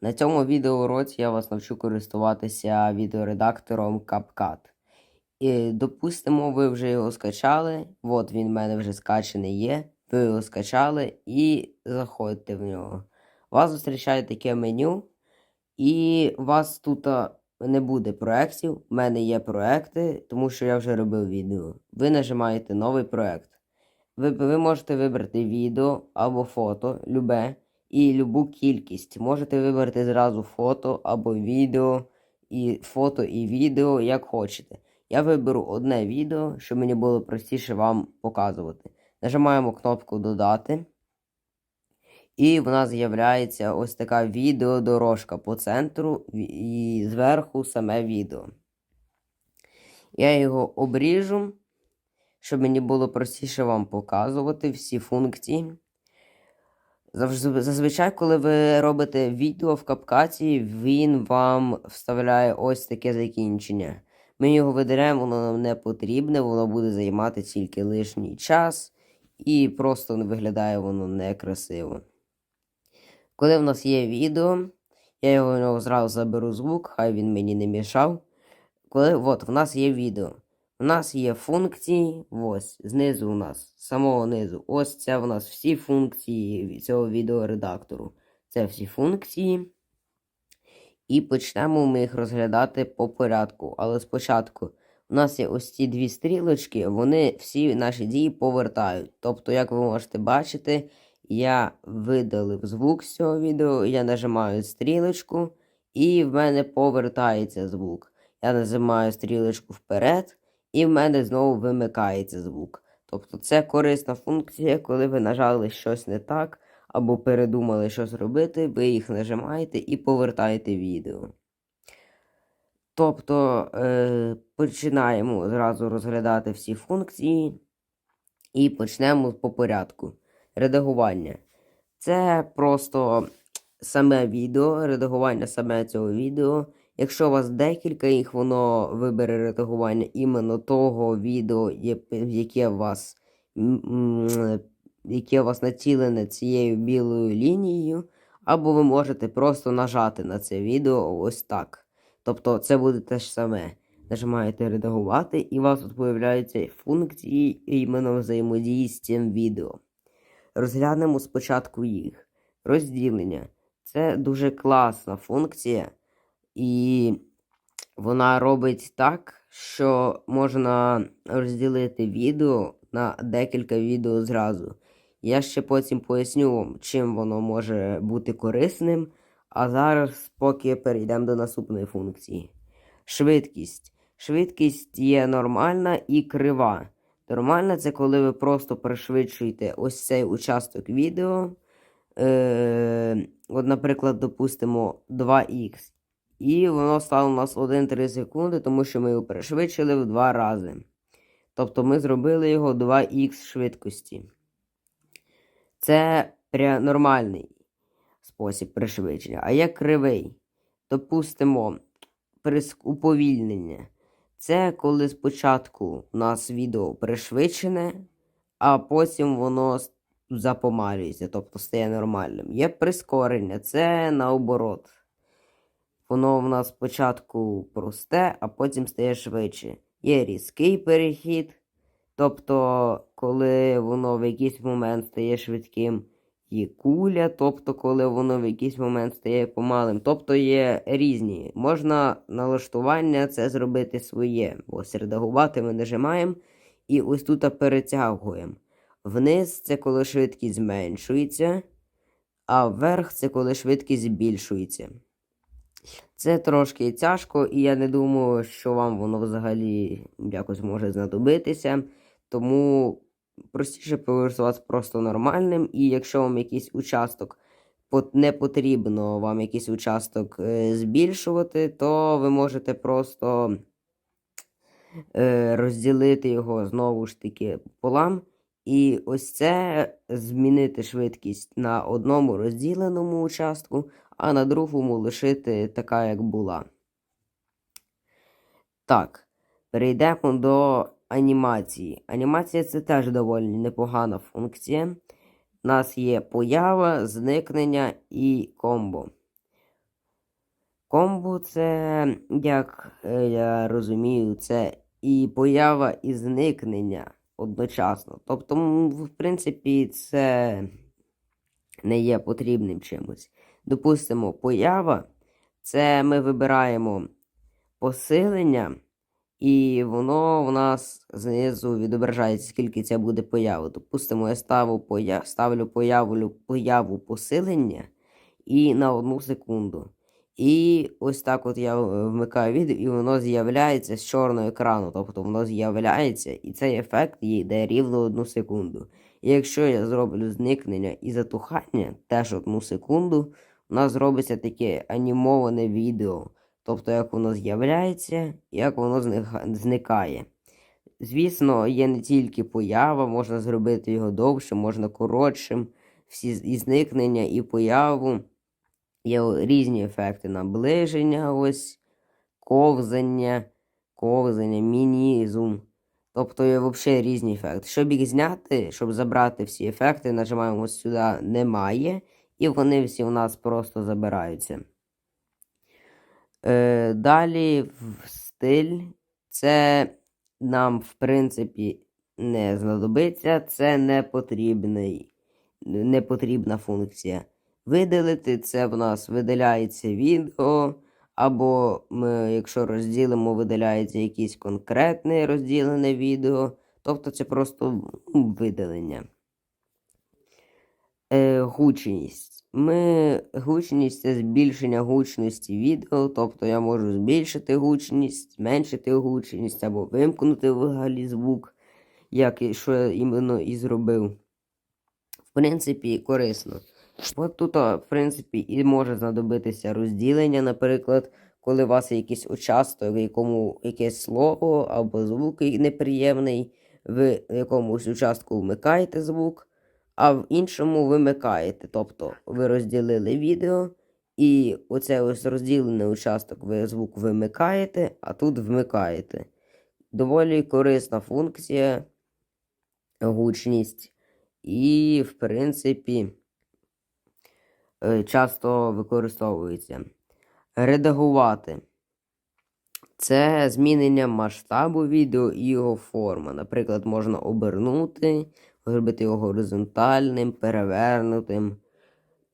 На цьому відеоуроці я вас навчу користуватися відеоредактором CapCut. І, допустимо, ви вже його скачали. От він в мене вже скачаний є. Ви його скачали і заходите в нього. Вас зустрічає таке меню, і у вас тут не буде проєктів. У мене є проекти, тому що я вже робив відео. Ви нажимаєте новий проект. Ви, ви можете вибрати відео або фото, любе, і любу кількість. Можете вибрати зразу фото або відео, і фото і відео, як хочете. Я виберу одне відео, щоб мені було простіше вам показувати. Нажимаємо кнопку Додати. І в нас з'являється ось така відеодорожка по центру і зверху саме відео. Я його обріжу, щоб мені було простіше вам показувати всі функції. Зазвичай, коли ви робите відео в капкаті, він вам вставляє ось таке закінчення. Ми його видаляємо, воно нам не потрібне, воно буде займати тільки лишній час, і просто виглядає воно некрасиво. Коли в нас є відео, я його зразу заберу звук, хай він мені не мішав. Коли от в нас є відео. У нас є функції, ось, знизу у нас, з самого низу. Ось це у нас всі функції цього відеоредактору. Це всі функції. І почнемо ми їх розглядати по порядку. Але спочатку у нас є ось ці дві стрілочки, вони всі наші дії повертають. Тобто, як ви можете бачити, я видалив звук з цього відео, я нажимаю стрілочку, і в мене повертається звук. Я нажимаю стрілочку вперед, і в мене знову вимикається звук. Тобто це корисна функція, коли ви нажали щось не так, або передумали щось робити, ви їх нажимаєте і повертаєте відео. Тобто е, починаємо зразу розглядати всі функції і почнемо по порядку. Редагування. Це просто саме відео, редагування саме цього відео. Якщо у вас декілька їх, воно вибере редагування іменно того відео, яке у вас, яке у вас націлене цією білою лінією, або ви можете просто нажати на це відео ось так. Тобто це буде те ж саме. Нажимаєте редагувати, і у вас тут появляються функції іменно взаємодії з цим відео. Розглянемо спочатку їх. Розділення. Це дуже класна функція, і вона робить так, що можна розділити відео на декілька відео зразу. Я ще потім поясню вам, чим воно може бути корисним. А зараз поки перейдемо до наступної функції. Швидкість. Швидкість є нормальна і крива. Нормальна це коли ви просто пришвидшуєте ось цей участок відео. Е, от, наприклад, допустимо 2х. І воно стало у нас 1-3 секунди, тому що ми його пришвидшили в 2 рази. Тобто ми зробили його 2х швидкості. Це нормальний спосіб пришвидшення. А є кривий. Допустимо, уповільнення. Це коли спочатку у нас відео пришвидшене, а потім воно запомалюється, тобто стає нормальним. Є прискорення, це наоборот. Воно в нас спочатку просте, а потім стає швидше. Є різкий перехід, тобто, коли воно в якийсь момент стає швидким, є куля, тобто, коли воно в якийсь момент стає помалим. Тобто є різні. Можна налаштування це зробити своє. Ось редагувати ми нажимаємо і ось тут перетягуємо. Вниз це коли швидкість зменшується, а вверх це коли швидкість збільшується. Це трошки тяжко, і я не думаю, що вам воно взагалі якось може знадобитися. Тому простіше користуватися просто нормальним. І якщо вам якийсь участок не потрібно вам якийсь участок е, збільшувати, то ви можете просто е, розділити його знову ж таки полам. І ось це змінити швидкість на одному розділеному участку, а на другому лишити така, як була. Так, перейдемо до анімації. Анімація це теж доволі непогана функція. У нас є поява, зникнення і комбо. Комбо це, як е, я розумію, це і поява, і зникнення одночасно. Тобто, в принципі, це не є потрібним чимось. Допустимо, поява це ми вибираємо посилення, і воно в нас знизу відображається, скільки це буде появи. Допустимо, я ставлю, поя... ставлю появу, появу посилення і на одну секунду. І ось так от я е, вмикаю відео, і воно з'являється з чорного екрану. Тобто воно з'являється, і цей ефект йде рівно одну секунду. І якщо я зроблю зникнення і затухання теж одну секунду, у нас зробиться таке анімоване відео. Тобто, як воно з'являється, як воно зникає. Звісно, є не тільки поява, можна зробити його довше, можна коротшим. Всі і зникнення, і появу. Є різні ефекти наближення, ось, ковзання, ковзання, міні-зум. Тобто є взагалі різні ефекти. Щоб їх зняти, щоб забрати всі ефекти, нажимаємо сюди немає, і вони всі у нас просто забираються. Е, далі в стиль. Це нам, в принципі, не знадобиться. Це не потрібний, не потрібна функція. Видалити це в нас видаляється відео, або ми, якщо розділимо, видаляється якесь конкретне розділене відео. Тобто це просто ну, видалення. Е, гучність. Ми, гучність це збільшення гучності відео, тобто я можу збільшити гучність, зменшити гучність або вимкнути взагалі звук, як і що я іменно і зробив. В принципі, корисно. От тут, в принципі, і може знадобитися розділення, наприклад, коли у вас є якийсь участок, якому якесь слово або звук неприємний, ви в якомусь участку вмикаєте звук, а в іншому вимикаєте. Тобто ви розділили відео, і оце ось розділений участок ви звук вимикаєте, а тут вмикаєте. Доволі корисна функція, гучність. І, в принципі, е, часто використовується. Редагувати. Це змінення масштабу відео і його форма. Наприклад, можна обернути, зробити його горизонтальним, перевернутим.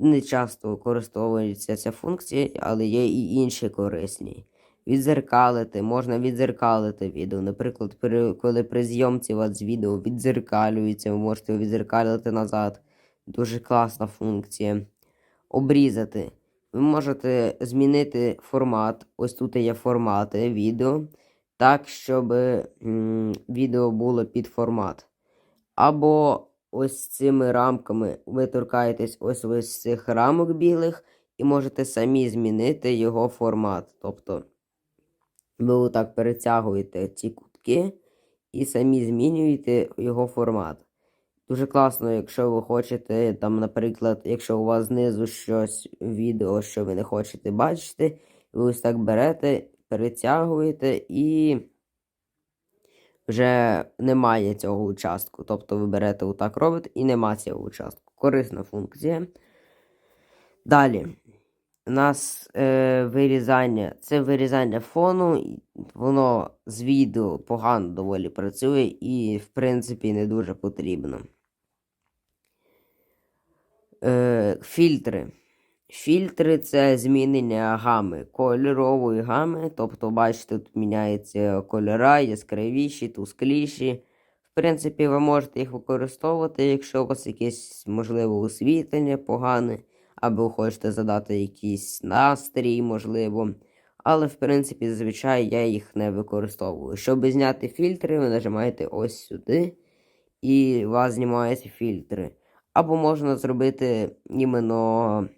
Не часто використовується ця функція, але є і інші корисні. Відзеркалити, можна відзеркалити відео. Наприклад, при, коли при зйомці у вас відео відзеркалюється, ви можете відзеркалити назад. Дуже класна функція. Обрізати. Ви можете змінити формат. Ось тут є формати відео, так, щоб м, відео було під формат. Або ось цими рамками ви торкаєтесь ось ось цих рамок білих і можете самі змінити його формат. Тобто ви отак перетягуєте ці кутки і самі змінюєте його формат. Дуже класно, якщо ви хочете, там, наприклад, якщо у вас знизу щось відео, що ви не хочете бачити, ви ось так берете, перетягуєте і вже немає цього участку. Тобто ви берете отак робите і нема цього участку. Корисна функція. Далі. У нас е, вирізання. Це вирізання фону. Воно з відео погано доволі працює і, в принципі, не дуже потрібно. Е, фільтри. Фільтри це змінення гами, кольорової гами. Тобто, бачите, тут міняються кольора, яскравіші, тускліші. В принципі, ви можете їх використовувати, якщо у вас якесь, можливо, освітлення погане, або хочете задати якийсь настрій, можливо. Але, в принципі, зазвичай я їх не використовую. Щоб зняти фільтри, ви нажимаєте ось сюди, і у вас знімаються фільтри. Або можна зробити іменно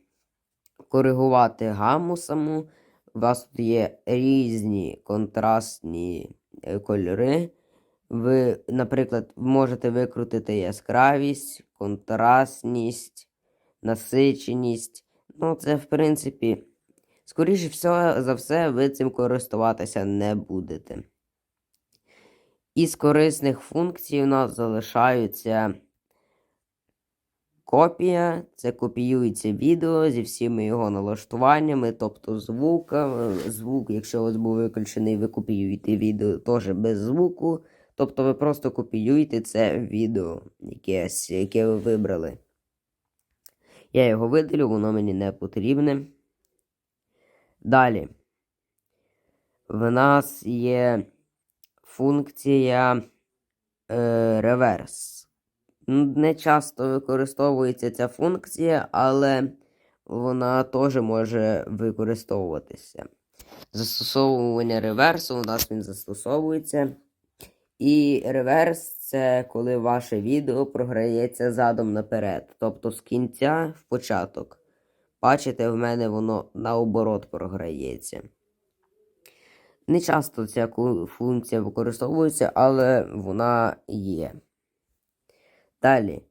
коригувати гаму саму. У вас тут є різні контрастні е, кольори. Ви, наприклад, можете викрутити яскравість, контрастність, насиченість. Ну, це, в принципі, скоріше все, за все, ви цим користуватися не будете. Із корисних функцій у нас залишаються Копія це копіюється відео зі всіми його налаштуваннями, тобто звука. Звук, якщо у вас був виключений, ви копіюєте відео теж без звуку. Тобто ви просто копіюєте це відео, якесь, яке ви вибрали. Я його видалю, воно мені не потрібне. Далі. В нас є функція е, реверс. Не часто використовується ця функція, але вона теж може використовуватися. Застосовування реверсу у нас він застосовується. І реверс це коли ваше відео програється задом наперед, тобто з кінця в початок. Бачите, в мене воно наоборот програється. Не часто ця функція використовується, але вона є. Далі.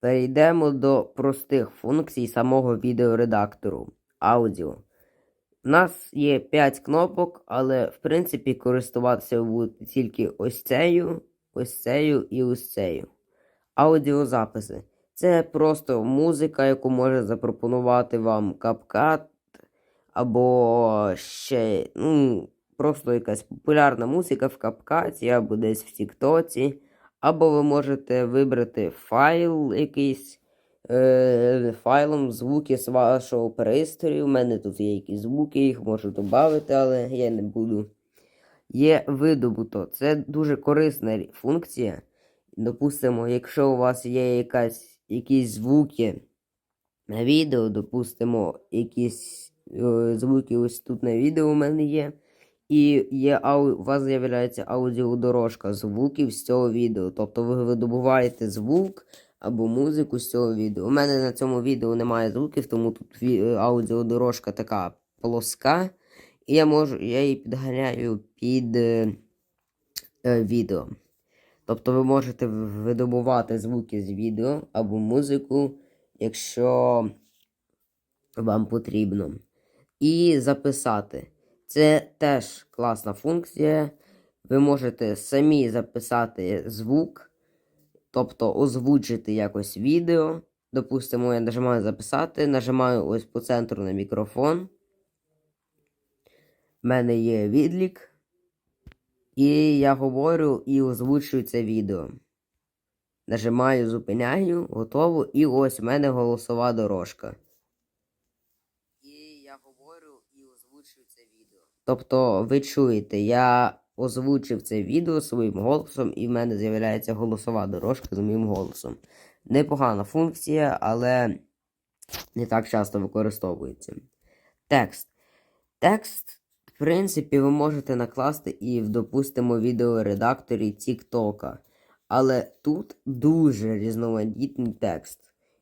Перейдемо до простих функцій самого відеоредактору аудіо. У нас є 5 кнопок, але в принципі користуватися будете тільки ось цею, ось цею і ось цею. Аудіозаписи. Це просто музика, яку може запропонувати вам CapCut, або ще, ну, просто якась популярна музика в CapCut, або десь в Тіктоці. Або ви можете вибрати файл якийсь е, файлом звуки з вашого пристрою. У мене тут є якісь звуки, їх можу додати, але я не буду. Є видобуто. Це дуже корисна функція. Допустимо, якщо у вас є якась, якісь звуки на відео, допустимо, якісь е, звуки ось тут на відео у мене є. І є у вас з'являється аудіодорожка звуків з цього відео. Тобто ви видобуваєте звук або музику з цього відео. У мене на цьому відео немає звуків, тому тут аудіодорожка така плоска. І я можу, я її підганяю під е, е, відео. Тобто ви можете видобувати звуки з відео або музику, якщо вам потрібно. І записати. Це теж класна функція. Ви можете самі записати звук, тобто озвучити якось відео. Допустимо, я нажимаю записати, нажимаю ось по центру на мікрофон. У мене є відлік. І я говорю і озвучую це відео. Нажимаю, зупиняю, готово. І ось в мене голосова дорожка. І я говорю і озвучую це відео. Тобто, ви чуєте, я озвучив це відео своїм голосом, і в мене з'являється голосова дорожка з моїм голосом. Непогана функція, але не так часто використовується. Текст. Текст, в принципі, ви можете накласти і в, допустимо, відеоредакторі TikTok. Але тут дуже різноманітний текст.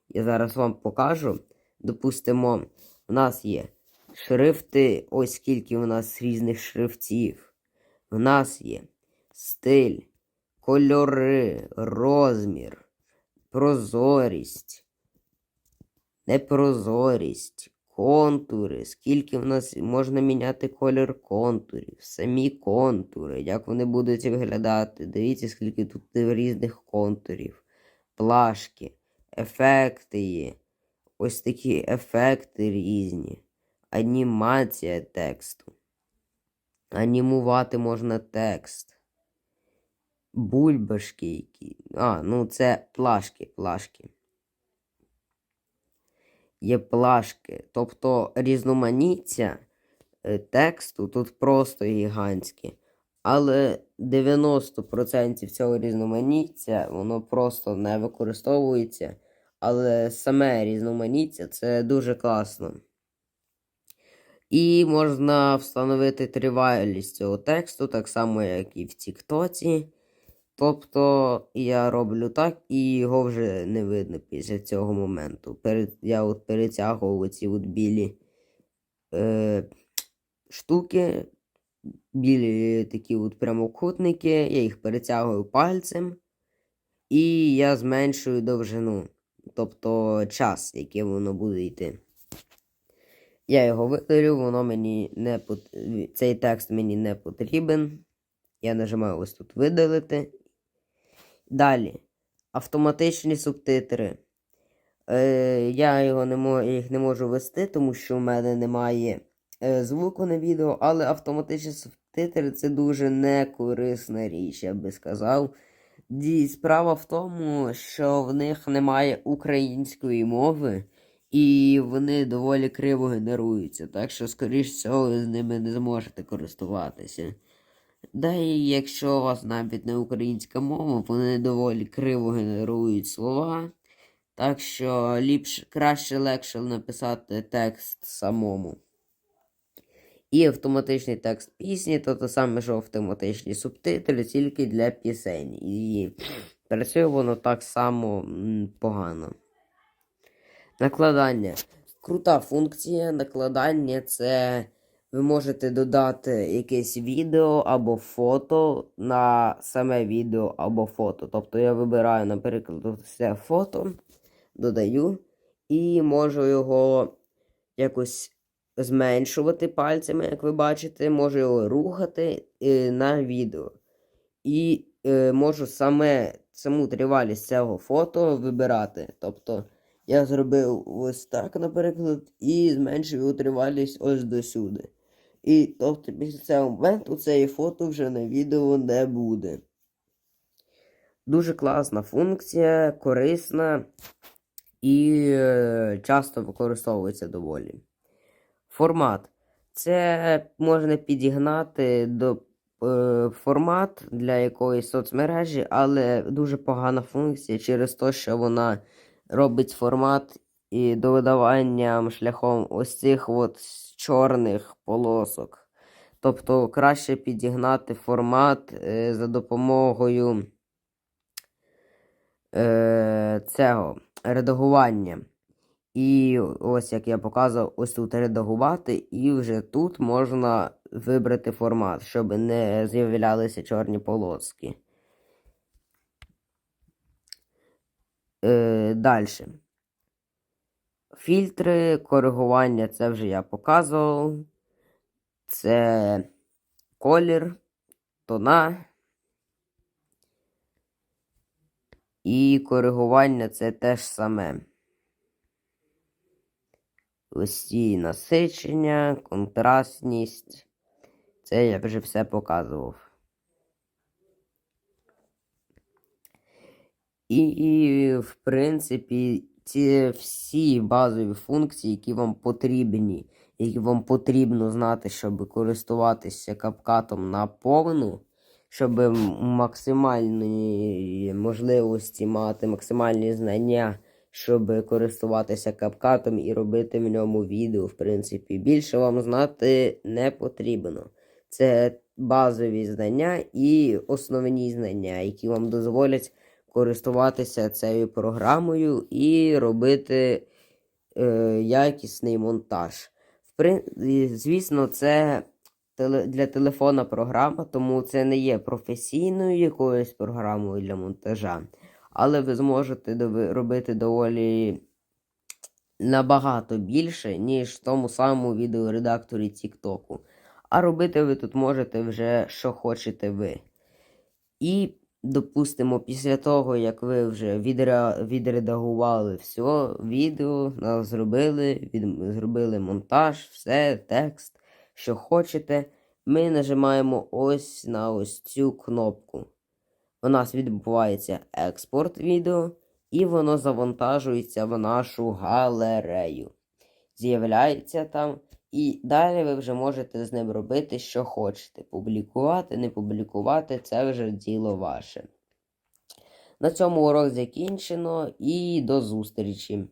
Я зараз вам покажу. Допустимо, у нас є шрифти, ось скільки у нас різних шрифтів. У нас є стиль, кольори, розмір, прозорість, непрозорість, контури, скільки в нас можна міняти колір контурів, самі контури, як вони будуть виглядати. Дивіться, скільки тут різних контурів, плашки, ефекти є. Ось такі ефекти різні, анімація тексту. Анімувати можна текст. Бульбашки які. А, ну це плашки, плашки. Є плашки. Тобто різноманіття е, тексту тут просто гігантське. Але 90% цього різноманіття воно просто не використовується. Але саме різноманіття це дуже класно. І можна встановити тривалість цього тексту, так само, як і в Тіктоці. Тобто я роблю так, і його вже не видно після цього моменту. Перед, я от перетягував оці от білі е, штуки, білі такі от прямокутники, я їх перетягую пальцем, і я зменшую довжину, тобто час, який воно буде йти. Я його видалю, воно мені не пот... цей текст мені не потрібен. Я нажимаю ось тут видалити. Далі. Автоматичні субтитри. Е, я його не мо- їх не можу вести, тому що в мене немає е, звуку на відео, але автоматичні субтитри це дуже некорисна річ, я би сказав. Ді, справа в тому, що в них немає української мови, і вони доволі криво генеруються, так що, скоріш всього, ви з ними не зможете користуватися. Да і якщо у вас навіть не українська мова, вони доволі криво генерують слова. Так що ліпше, краще легше написати текст самому. І автоматичний текст пісні, то те саме, що автоматичні субтитри тільки для пісень. І працює воно так само погано. Накладання. Крута функція. Накладання це ви можете додати якесь відео або фото на саме відео або фото. Тобто я вибираю, наприклад, це фото, додаю і можу його якось зменшувати пальцями, як ви бачите, можу його рухати е, на відео. І е, можу саме саму тривалість цього фото вибирати. Тобто я зробив ось так, наприклад, і зменшив його тривалість ось до сюди. І тобто після цього моменту цієї фото вже на відео не буде. Дуже класна функція, корисна і е, часто використовується доволі. Формат. Це можна підігнати до е, формат для якоїсь соцмережі, але дуже погана функція через те, що вона робить формат і додаванням шляхом ось цих от чорних полосок. Тобто краще підігнати формат е, за допомогою е, цього редагування. І ось як я показував, ось тут редагувати, і вже тут можна вибрати формат, щоб не з'являлися чорні полоски. Е, Далі. Фільтри, коригування це вже я показував. Це колір, тона. І коригування це те ж саме. Ці насичення, контрастність. Це я вже все показував. І, і, в принципі, ці всі базові функції, які вам потрібні, які вам потрібно знати, щоб користуватися капкатом на повну, щоб максимальні можливості мати, максимальні знання, щоб користуватися капкатом і робити в ньому відео, в принципі, більше вам знати не потрібно. Це базові знання і основні знання, які вам дозволять користуватися цією програмою і робити е, якісний монтаж. Звісно, це для телефона програма, тому це не є професійною якоюсь програмою для монтажа. Але ви зможете робити доволі набагато більше, ніж в тому самому відеоредакторі TikTok. А робити ви тут можете вже що хочете ви. І, допустимо, після того, як ви вже відре... відредагували все, відео, зробили, від... зробили монтаж, все, текст, що хочете, ми нажимаємо ось на ось цю кнопку. У нас відбувається експорт відео, і воно завантажується в нашу галерею. З'являється там, і далі ви вже можете з ним робити, що хочете. Публікувати, не публікувати це вже діло ваше. На цьому урок закінчено і до зустрічі!